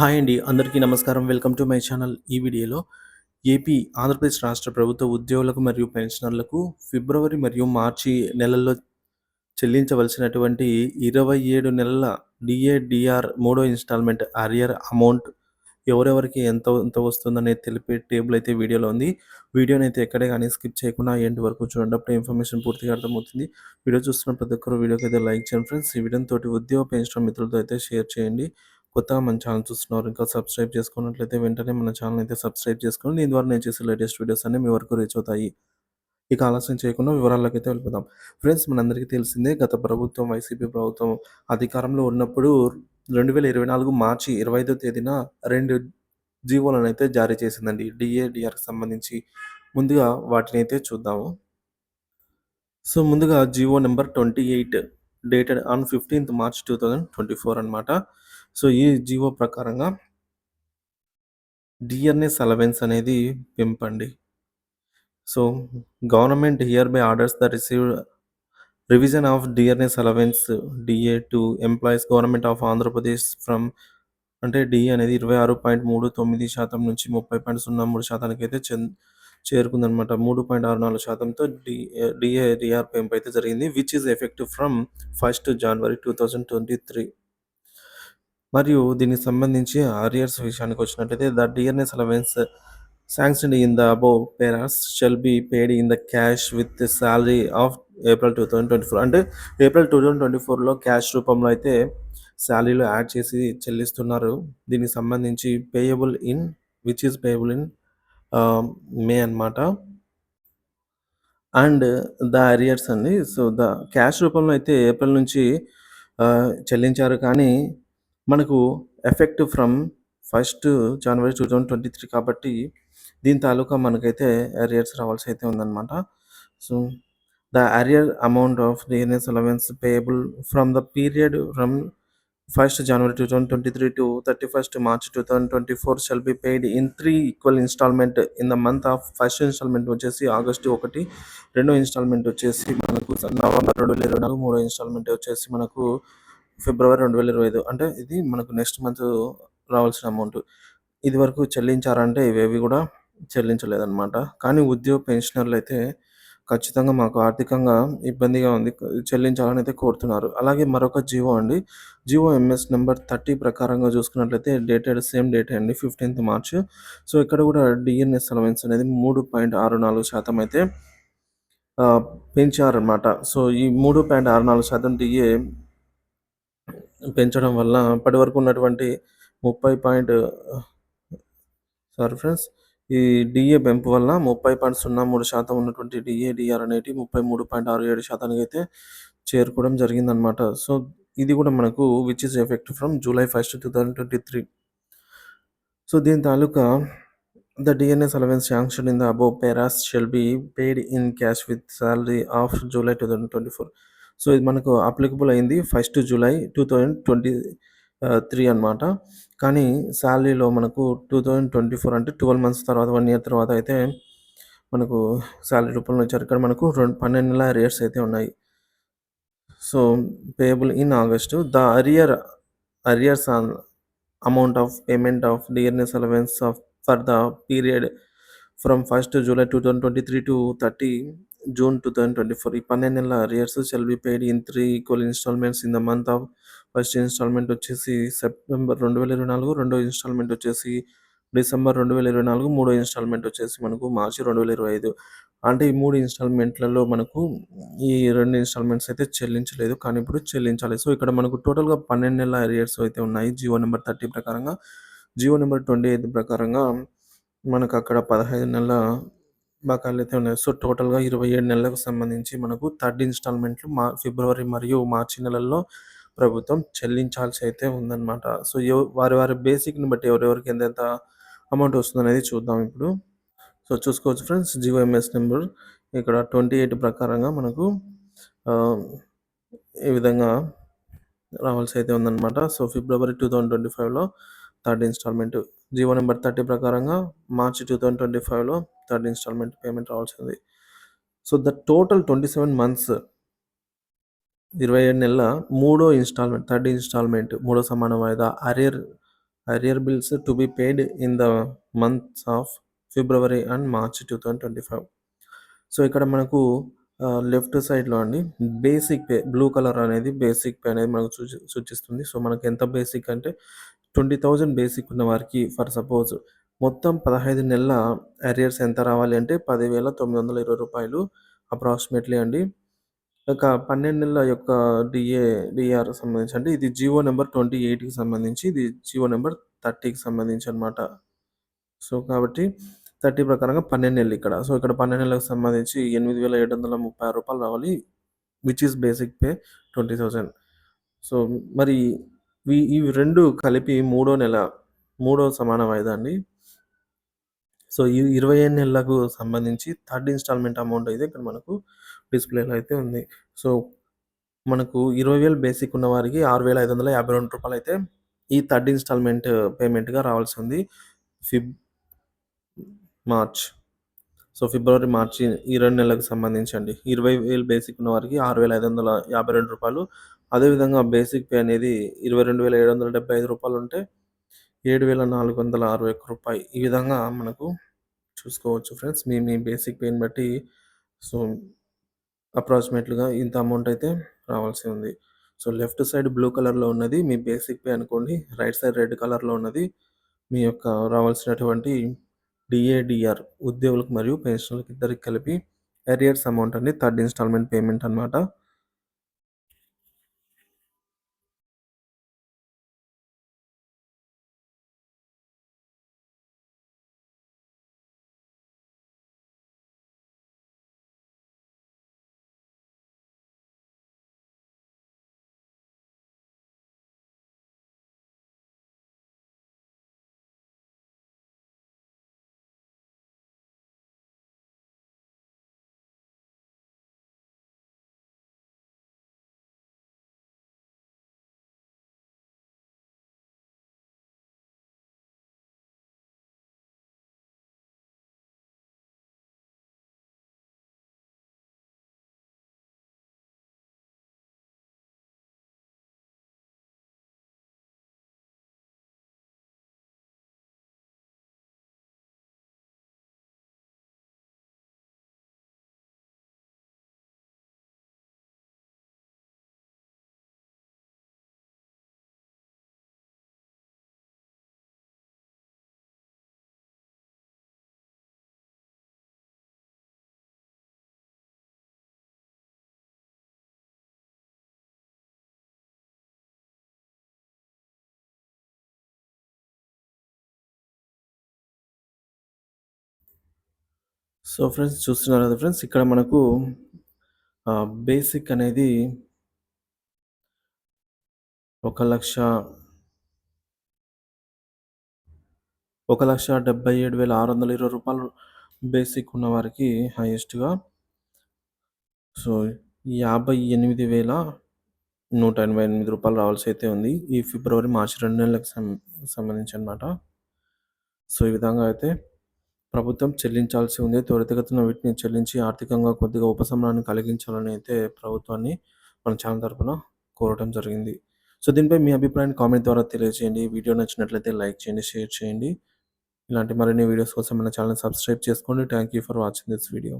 Hi అండి. అందరికీ నమస్కారం. Welcome to my channel. ఈ వీడియోలో ఏపీ ఆంధ్రప్రదేశ్ రాష్ట్ర ప్రభుత్వ ఉద్యోగులకు మరియు పెన్షనర్లకు ఫిబ్రవరి మరియు మార్చి నెలల్లో చెల్లించవలసినటువంటి ఇరవై ఏడు నెలల డిఏడిఆర్ మూడో ఇన్స్టాల్మెంట్ అరియర్ అమౌంట్ ఎవరెవరికి ఎంత ఎంత వస్తుందనే తెలిపే టేబుల్ అయితే వీడియోలో ఉంది. వీడియోని అయితే ఎక్కడే కానీ స్కిప్ చేయకుండా ఎండ్ వరకు చూడండి. అప్పుడు ఇన్ఫర్మేషన్ పూర్తిగా అర్థమవుతుంది. వీడియో చూస్తున్న ప్రతి ఒక్కరు వీడియోకి అయితే లైక్ చేయండి. ఫ్రెండ్స్ ఈ వీడియోని తోటి ఉద్యోగ పెన్షన్ మిత్రులతో అయితే షేర్ చేయండి. కొత్తగా మన ఛానల్ చూస్తున్నారు ఇంకా సబ్స్క్రైబ్ చేసుకున్నట్లయితే వెంటనే మన ఛానల్ అయితే సబ్స్క్రైబ్ చేసుకోండి. దీని ద్వారా నేను చేసే లేటెస్ట్ వీడియోస్ అన్ని మీ వరకు రీచ్ అవుతాయి. ఇక ఆలస్యం చేయకుండా వివరాల్లోకి అయితే వెళ్ళిపోదాం. ఫ్రెండ్స్ మనందరికీ తెలిసిందే గత ప్రభుత్వం వైసీపీ ప్రభుత్వం అధికారంలో ఉన్నప్పుడు రెండు వేల ఇరవై నాలుగు మార్చి ఇరవై ఐదో తేదీన రెండు జీవోలను అయితే జారీ చేసిందండి. డిఏడిఆర్కి సంబంధించి. ముందుగా వాటిని అయితే చూద్దాము. సో ముందుగా GO number twenty eight dated on fifteenth March two thousand twenty four అనమాట సో ఈ జీవో ప్రకారంగా డిఎన్ఎస్ అలవెన్స్ అనేది పెంపండి. So government hereby orders the receive revision of dearness allowance DA to employees government of Andhra Pradesh from అంటే DA అనేది ఇరవై ఆరు point మూడు తొమ్మిది శాతం నుంచి ముప్పై పాయింట్ సున్నా మూడు శాతానికి అయితే చెంది చేరుకుందనమాట మూడు పాయింట్ ఆరు నాలుగు శాతంతో డి డిఏ డిఆర్ పెంపు అయితే జరిగింది which is effective from first January two thousand twenty three మరియు దీనికి సంబంధించి ఆరియర్స్ విషయానికి వచ్చినట్లయితే the dearness allowance sanction in the above paras shall be paid in the cash with salary of April two thousand twenty four. అంటే April two thousand twenty ఫోర్లో cash రూపంలో అయితే శాలరీలో యాడ్ చేసి చెల్లిస్తున్నారు. దీనికి సంబంధించి payable in which is payable in May అనమాట అండ్ ద అరియర్స్ అండి సో ద క్యాష్ రూపంలో అయితే ఏప్రిల్ నుంచి చెల్లించారు. కానీ మనకు effect from first January two thousand twenty three కాబట్టి దీని తాలూకా మనకైతే అరియర్స్ రావాల్సి అయితే ఉందన్నమాట. So the arrear amount of dearness allowance payable from the period from first January two thousand twenty three to thirty first March two thousand twenty four shall be paid in three equal installment in the month of first installment వచ్చేసి August ఒకటి రెండో instalment వచ్చేసి మనకు November రెండు వేల ఇరవై నాలుగు మూడో ఇన్స్టాల్మెంట్ వచ్చేసి మనకు ఫిబ్రవరి రెండు వేల ఇరవై ఐదు అంటే ఇది మనకు నెక్స్ట్ మంత్ రావాల్సిన అమౌంట్ ఇది వరకు చెల్లించారంటే ఇవేవి కూడా చెల్లించలేదన్నమాట. కానీ ఉద్యోగ పెన్షనర్లు అయితే ఖచ్చితంగా మాకు ఆర్థికంగా ఇబ్బందిగా ఉంది. చెల్లించాలని అయితే కోరుతున్నారు. అలాగే మరొక జివో అండి. జివో ఎంఎస్ నెంబర్ థర్టీ ప్రకారంగా చూసుకున్నట్లయితే డేటెడ్ సేమ్ డేట్ అండి ఫిఫ్టీన్త్ మార్చ్ సో ఇక్కడ కూడా డిఎన్ఎస్ అలవెన్స్ అనేది మూడు పాయింట్ ఆరు నాలుగు శాతం అయితే పెంచారనమాట సో ఈ మూడు పాయింట్ ఆరు నాలుగు శాతం డిఏ పెంచడం వల్ల అప్పటి వరకు ఉన్నటువంటి ముప్పై పాయింట్ సారీ ఫ్రెండ్స్ ఈ డిఏ పెంపు వల్ల ముప్పై పాయింట్ సున్నా మూడు శాతం ఉన్నటువంటి డిఏ డిఆర్ అనేటి ముప్పై మూడు పాయింట్ ఆరు ఏడు శాతానికి అయితే చేరుకోవడం జరిగిందనమాట సో ఇది కూడా మనకు which is effect from July first two thousand twenty three so దీని తాలూకా the dearness allowance sanction in the above paras shall be paid in cash with salary of July two thousand twenty four so ఇది మనకు applicable అయింది first July two thousand twenty three అనమాట కానీ శాలరీలో మనకు two thousand twenty four అంటే twelve months తర్వాత one year తర్వాత అయితే మనకు శాలరీ రూపంలో ఇచ్చారు. ఇక్కడ మనకు రెండు పన్నెండు నెలల రేట్స్ అయితే ఉన్నాయి. So payable in August the arrear arrears on amount of payment of dearness allowance of for the period from first July two thousand twenty three to thirty June two thousand twenty four ఈ పన్నెండు నెలల arrears shall be paid in three equal installments in the month of first installment వచ్చేసి September రెండు వేల ఇరవై నాలుగు రెండో instalment వచ్చేసి డిసెంబర్ రెండు వేల ఇరవై నాలుగు మూడో ఇన్స్టాల్మెంట్ వచ్చేసి మనకు మార్చి రెండు వేల ఇరవై ఐదు. అంటే ఈ మూడు ఇన్స్టాల్మెంట్లలో మనకు ఈ రెండు ఇన్స్టాల్మెంట్స్ అయితే చెల్లించలేదు కానీ ఇప్పుడు చెల్లించాలి. సో ఇక్కడ మనకు టోటల్గా పన్నెండు నెలల అరియర్స్ అయితే ఉన్నాయి. జియో నెంబర్ థర్టీ ప్రకారంగా. జియో నెంబర్ ట్వంటీ ఎయిత్ ప్రకారంగా మనకు అక్కడ పదహైదు నెలల బకాయిలు అయితే ఉన్నాయి. సో టోటల్గా ఇరవై ఏడు నెలలకు సంబంధించి మనకు థర్డ్ ఇన్స్టాల్మెంట్లు మా ఫిబ్రవరి మరియు మార్చి నెలల్లో ప్రభుత్వం చెల్లించాల్సి అయితే ఉందన్నమాట. సో ఎవ వారి వారి బేసిక్ని బట్టి ఎవరెవరికి ఎంతెంత అమౌంట్ వస్తుందనేది చూద్దాం ఇప్పుడు. సో చూసుకోవచ్చు ఫ్రెండ్స్. జియో ఎంఎస్ నెంబర్ ఇక్కడ ట్వంటీ ఎయిట్ ప్రకారంగా మనకు ఈ విధంగా రావాల్సి అయితే ఉందన్నమాట. So February two thousand twenty ఫైవ్లో third installment. GO number thirty ప్రకారంగా మార్చి టూ థౌజండ్ ట్వంటీ ఫైవ్లో థర్డ్ ఇన్స్టాల్మెంట్ పేమెంట్ రావాల్సింది. So the total twenty seven months ఇరవై ఏడు నెలల మూడో ఇన్స్టాల్మెంట్ థర్డ్ ఇన్స్టాల్మెంట్ మూడో సమాన వాయిదా arrear arrear bills to be paid in the months of February and March two thousand twenty five. So ఇక్కడ మనకు లెఫ్ట్ సైడ్లో అండి బేసిక్ పే బ్లూ కలర్ అనేది బేసిక్ పే అనేది మనకు సూచి సూచిస్తుంది. సో మనకు ఎంత బేసిక్ అంటే ట్వంటీ థౌజండ్ బేసిక్ ఉన్న వారికి ఫర్ సపోజ్ మొత్తం పదహైదు నెలల అరియర్స్ ఎంత రావాలి అంటే పదివేల తొమ్మిది వందల ఇరవై రూపాయలు అప్రాక్సిమేట్లీ అండి. ఒక పన్నెండు నెలల యొక్క డిఏ డిఆర్ సంబంధించి అంటే ఇది జియో నెంబర్ ట్వంటీ ఎయిట్కి సంబంధించి ఇది జియో నెంబర్ థర్టీకి సంబంధించి అనమాట సో కాబట్టి థర్టీ ప్రకారంగా పన్నెండు నెలలు ఇక్కడ. సో ఇక్కడ పన్నెండు నెలలకు సంబంధించి ఎనిమిది వేల ఏడు వందల ముప్పై ఆరు రూపాయలు రావాలి which is basic pay twenty thousand so మరి ఇవి ఇవి రెండు కలిపి మూడో నెల మూడో సమాన వాయిదా అండి. సో ఈ ఇరవై ఐదు నెలలకు సంబంధించి థర్డ్ ఇన్స్టాల్మెంట్ అమౌంట్ అయితే ఇక్కడ మనకు డిస్ప్లేలో అయితే ఉంది. సో మనకు ఇరవై వేలు బేసిక్ ఉన్న వారికి ఆరు వేల ఐదు వందల యాభై రెండు రూపాయలు అయితే ఈ థర్డ్ ఇన్స్టాల్మెంట్ పేమెంట్గా రావాల్సి ఉంది. Feb March. సో ఫిబ్రవరి మార్చి ఈ రెండు నెలలకు సంబంధించి అండి. ఇరవై వేలు బేసిక్ ఉన్న వారికి ఆరు వేల ఐదు వందల యాభై రెండు రూపాయలు. అదేవిధంగా బేసిక్ పే అనేది ఇరవై రెండు వేల ఏడు వందల డెబ్బై ఐదు రూపాయలు ఉంటే ఏడు వేల నాలుగు వందల అరవై ఒక్క రూపాయి. ఈ విధంగా మనకు చూసుకోవచ్చు ఫ్రెండ్స్. మీ మీ బేసిక్ పేని బట్టి సో అప్రాక్సిమేట్లుగా ఇంత అమౌంట్ అయితే రావాల్సి ఉంది. సో లెఫ్ట్ సైడ్ బ్లూ కలర్లో ఉన్నది. మీ బేసిక్ పే అనుకోండి. రైట్ సైడ్ రెడ్ కలర్లో ఉన్నది. మీ యొక్క రావాల్సినటువంటి డిఏడిఆర్ ఉద్యోగులకు మరియు పెన్షన్లకు ఇద్దరికి కలిపి ఎరియర్స్ అమౌంట్ అండి థర్డ్ ఇన్స్టాల్మెంట్ పేమెంట్ అనమాట సో ఫ్రెండ్స్ చూస్తున్నారు కదా ఫ్రెండ్స్ ఇక్కడ మనకు బేసిక్ అనేది ఒక లక్ష ఒక లక్ష డెబ్బై ఏడు వేల ఆరు వందల ఇరవై రూపాయలు బేసిక్ ఉన్న వారికి హైయెస్ట్గా సో యాభై ఎనిమిది వేల నూట ఎనభై ఎనిమిది రూపాయలు రావాల్సి అయితే ఉంది. ఈ ఫిబ్రవరి మార్చి రెండు నెలలకు సంబంధించి అనమాట సో ఈ విధంగా అయితే ప్రభుత్వం చెల్లించాల్సి ఉంది. త్వరితగతిన వీటిని చెల్లించి ఆర్థికంగా కొద్దిగా ఉపశమనాన్ని కలిగించాలని అయితే ప్రభుత్వాన్ని మన ఛానల్ తరఫున కోరటం జరిగింది. సో దీనిపై మీ అభిప్రాయాన్ని కామెంట్ ద్వారా తెలియజేయండి. వీడియో నచ్చినట్లయితే లైక్ చేయండి షేర్ చేయండి. ఇలాంటి మరిన్ని వీడియోస్ కోసం మన ఛానల్ సబ్స్క్రైబ్ చేసుకోండి. Thank you for watching this video.